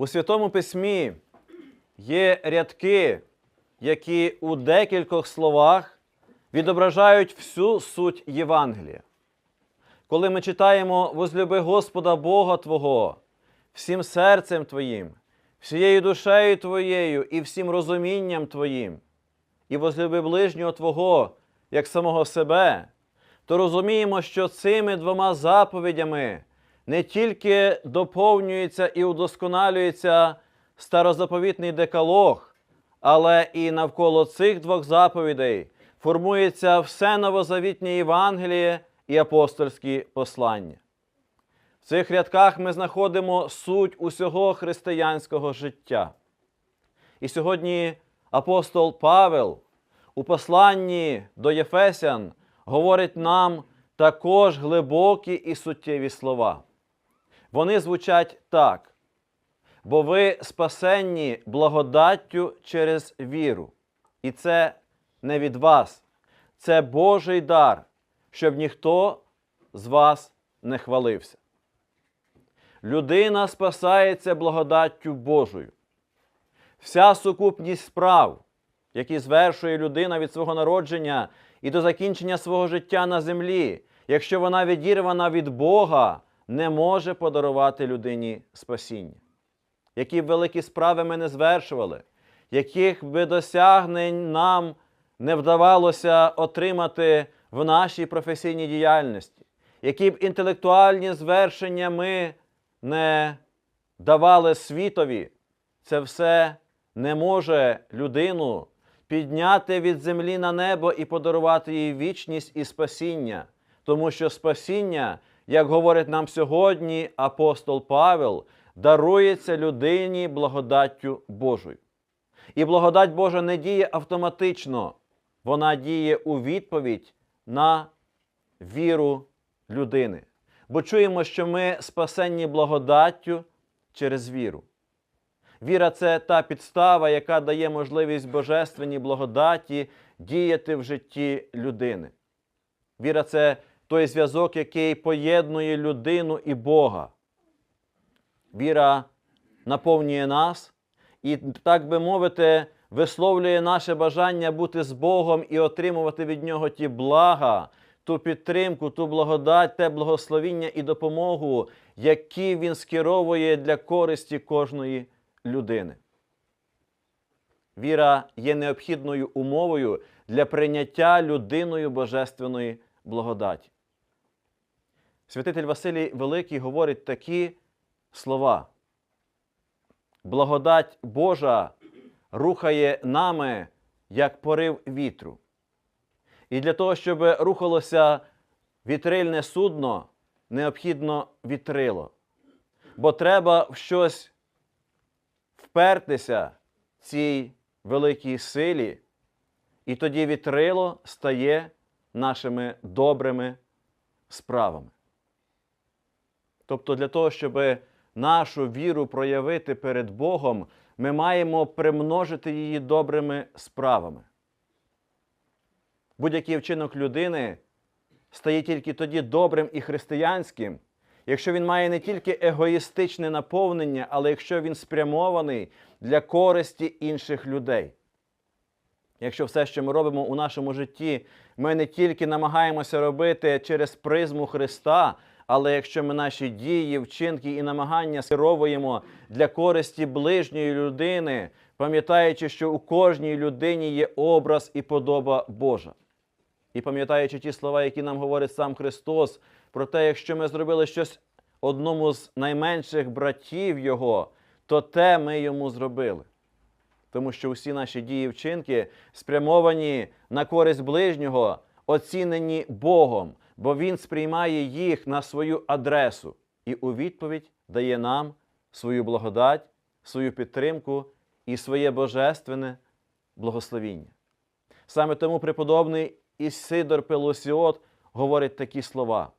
У Святому Письмі є рядки, які у декількох словах відображають всю суть Євангелія. Коли ми читаємо возлюби Господа Бога Твого всім серцем Твоїм, всією душею Твоєю і всім розумінням Твоїм, і возлюби ближнього Твого, як самого себе, то розуміємо, що цими двома заповідями не тільки доповнюється і удосконалюється старозаповітний декалог, але і навколо цих двох заповідей формується все новозавітнє Євангеліє і апостольські послання. В цих рядках ми знаходимо суть усього християнського життя. І сьогодні апостол Павел у посланні до Єфесян говорить нам також глибокі і суттєві слова. Вони звучать так. Бо ви спасенні благодаттю через віру. І це не від вас, це Божий дар, щоб ніхто з вас не хвалився. Людина спасається благодаттю Божою. Вся сукупність справ, які звершує людина від свого народження і до закінчення свого життя на землі, якщо вона відірвана від Бога, не може подарувати людині спасіння. Які б великі справи ми не звершували, яких би досягнень нам не вдавалося отримати в нашій професійній діяльності, які б інтелектуальні звершення ми не давали світові, це все не може людину підняти від землі на небо і подарувати їй вічність і спасіння. Тому що спасіння, як говорить нам сьогодні апостол Павел, дарується людині благодаттю Божою. І благодать Божа не діє автоматично, вона діє у відповідь на віру людини. Бо чуємо, що ми спасенні благодаттю через віру. Віра це та підстава, яка дає можливість божественній благодаті діяти в житті людини. Віра це той зв'язок, який поєднує людину і Бога. Віра наповнює нас і, так би мовити, висловлює наше бажання бути з Богом і отримувати від Нього ті блага, ту підтримку, ту благодать, те благословіння і допомогу, які Він скеровує для користі кожної людини. Віра є необхідною умовою для прийняття людиною божественної благодаті. Святитель Василій Великий говорить такі слова. Благодать Божа рухає нами, як порив вітру. І для того, щоб рухалося вітрильне судно, необхідно вітрило. Бо треба в щось впертися цій великій силі, і тоді вітрило стає нашими добрими справами. Тобто, для того, щоб нашу віру проявити перед Богом, ми маємо примножити її добрими справами. Будь-який вчинок людини стає тільки тоді добрим і християнським, якщо він має не тільки егоїстичне наповнення, але якщо він спрямований для користі інших людей. Якщо все, що ми робимо у нашому житті, ми не тільки намагаємося робити через призму Христа, але якщо ми наші дії, вчинки і намагання скеровуємо для користі ближньої людини, пам'ятаючи, що у кожній людині є образ і подоба Божа. І пам'ятаючи ті слова, які нам говорить сам Христос, про те, якщо ми зробили щось одному з найменших братів Його, то те ми йому зробили. Тому що усі наші дії вчинки спрямовані на користь ближнього, оцінені Богом, бо Він сприймає їх на свою адресу і у відповідь дає нам свою благодать, свою підтримку і своє божественне благословіння. Саме тому преподобний Ісидор Пелосіот говорить такі слова.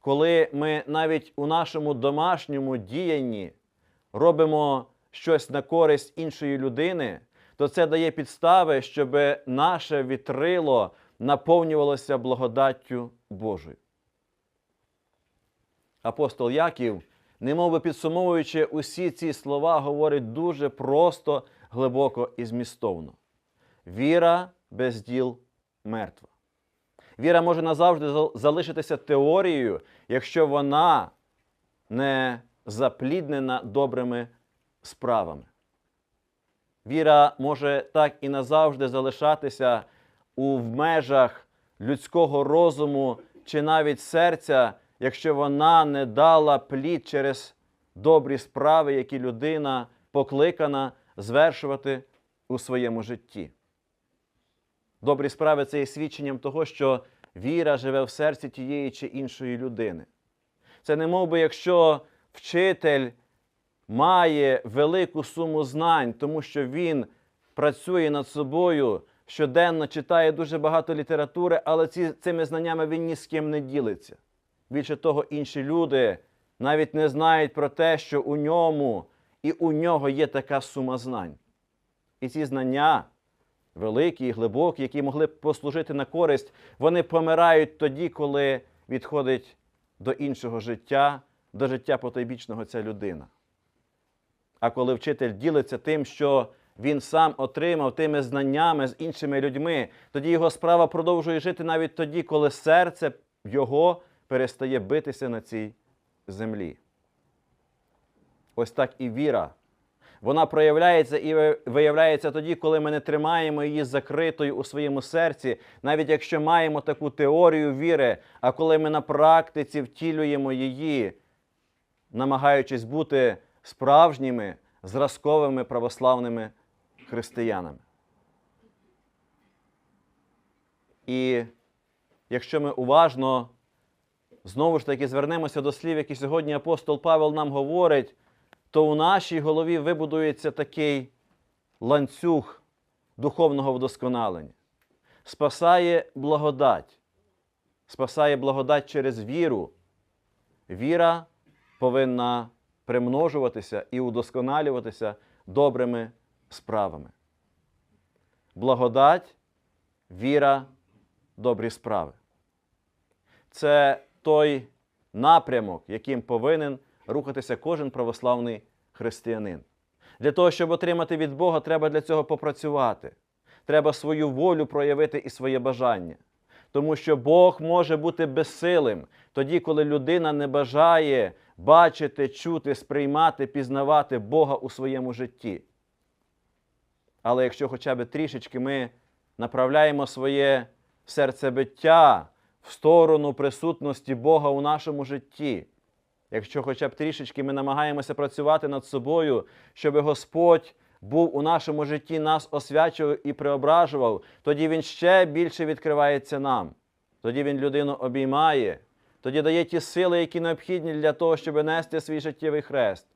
Коли ми навіть у нашому домашньому діянні робимо щось на користь іншої людини, то це дає підстави, щоб наше вітрило наповнювалося благодаттю Божою. Апостол Яків немов би підсумовуючи усі ці слова, говорить дуже просто, глибоко і змістовно. Віра без діл мертва. Віра може назавжди залишитися теорією, якщо вона не запліднена добрими справами. Віра може так і назавжди залишатися у в межах людського розуму чи навіть серця, якщо вона не дала плід через добрі справи, які людина покликана звершувати у своєму житті. Добрі справи це є свідченням того, що віра живе в серці тієї чи іншої людини. Це не мов би, якщо вчитель має велику суму знань, тому що він працює над собою, щоденно читає дуже багато літератури, але ці, цими знаннями він ні з ким не ділиться. Більше того, інші люди навіть не знають про те, що у ньому і у нього є така сума знань. І ці знання, великі і глибокі, які могли б послужити на користь, вони помирають тоді, коли відходить до іншого життя, до життя потойбічного ця людина. А коли вчитель ділиться тим, що він сам отримав тими знаннями з іншими людьми, тоді його справа продовжує жити навіть тоді, коли серце його перестає битися на цій землі. Ось так і віра. Вона проявляється і виявляється тоді, коли ми не тримаємо її закритою у своєму серці, навіть якщо маємо таку теорію віри, а коли ми на практиці втілюємо її, намагаючись бути справжніми зразковими православними християнами. І якщо ми уважно знову ж таки звернемося до слів, які сьогодні апостол Павел нам говорить, то у нашій голові вибудується такий ланцюг духовного вдосконалення. Спасає благодать. Спасає благодать через віру. Віра повинна примножуватися і удосконалюватися добрими справами. Благодать, віра, добрі справи. Це той напрямок, яким повинен рухатися кожен православний християнин. Для того, щоб отримати від Бога, треба для цього попрацювати. Треба свою волю проявити і своє бажання. Тому що Бог може бути безсилим тоді, коли людина не бажає бачити, чути, сприймати, пізнавати Бога у своєму житті. Але якщо хоча б трішечки ми направляємо своє серцебиття в сторону присутності Бога у нашому житті, якщо хоча б трішечки ми намагаємося працювати над собою, щоб Господь був у нашому житті, нас освячував і преображував, тоді Він ще більше відкривається нам. Тоді Він людину обіймає, тоді дає ті сили, які необхідні для того, щоб нести свій життєвий хрест.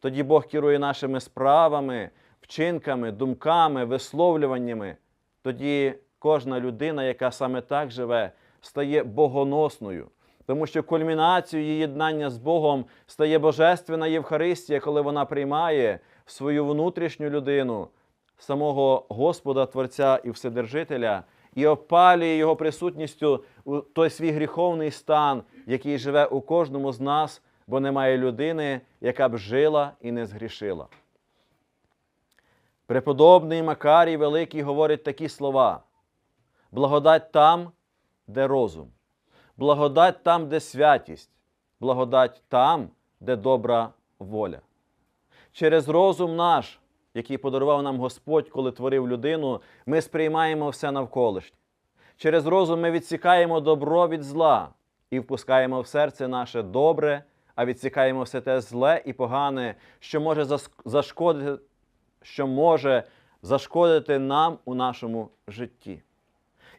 Тоді Бог керує нашими справами, вчинками, думками, висловлюваннями. Тоді кожна людина, яка саме так живе, стає богоносною. Тому що кульмінацією її єднання з Богом стає Божественна Євхаристія, коли вона приймає в свою внутрішню людину самого Господа, Творця і Вседержителя, і опалює його присутністю у той свій гріховний стан, який живе у кожному з нас, бо немає людини, яка б жила і не згрішила. Преподобний Макарій Великий говорить такі слова: благодать там, де розум, благодать там, де святість, благодать там, де добра воля. Через розум наш, який подарував нам Господь, коли творив людину, ми сприймаємо все навколишнє. Через розум ми відсікаємо добро від зла і впускаємо в серце наше добре, а відсікаємо все те зле і погане, що може зашкодити, що може зашкодити нам у нашому житті.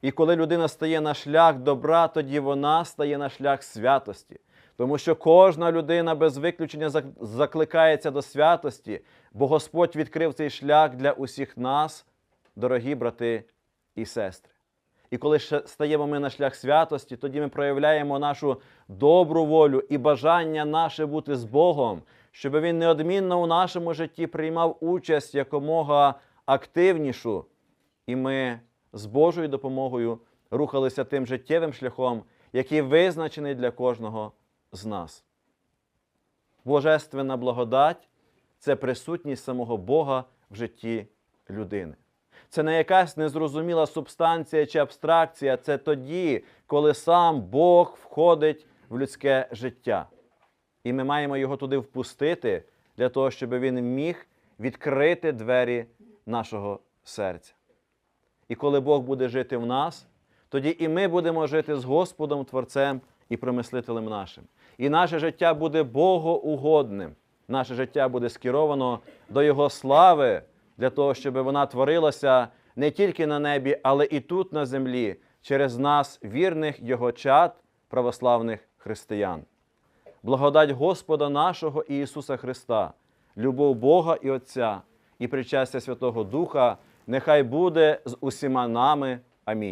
І коли людина стає на шлях добра, тоді вона стає на шлях святості. Тому що кожна людина без виключення закликається до святості, бо Господь відкрив цей шлях для усіх нас, дорогі брати і сестри. І коли стаємо ми на шлях святості, тоді ми проявляємо нашу добру волю і бажання наше бути з Богом, щоб Він неодмінно у нашому житті приймав участь якомога активнішу, і ми з Божою допомогою рухалися тим життєвим шляхом, який визначений для кожного з нас. Божественна благодать це присутність самого Бога в житті людини. Це не якась незрозуміла субстанція чи абстракція, це тоді, коли сам Бог входить в людське життя. І ми маємо його туди впустити для того, щоб він міг відкрити двері нашого серця. І коли Бог буде жити в нас, тоді і ми будемо жити з Господом Творцем і промислителем нашим. І наше життя буде богоугодним. Наше життя буде скеровано до Його слави, для того, щоб вона творилася не тільки на небі, але і тут, на землі, через нас, вірних Його чад, православних християн. Благодать Господа нашого Ісуса Христа, любов Бога і Отця і причастя Святого Духа нехай буде з усіма нами. Амінь.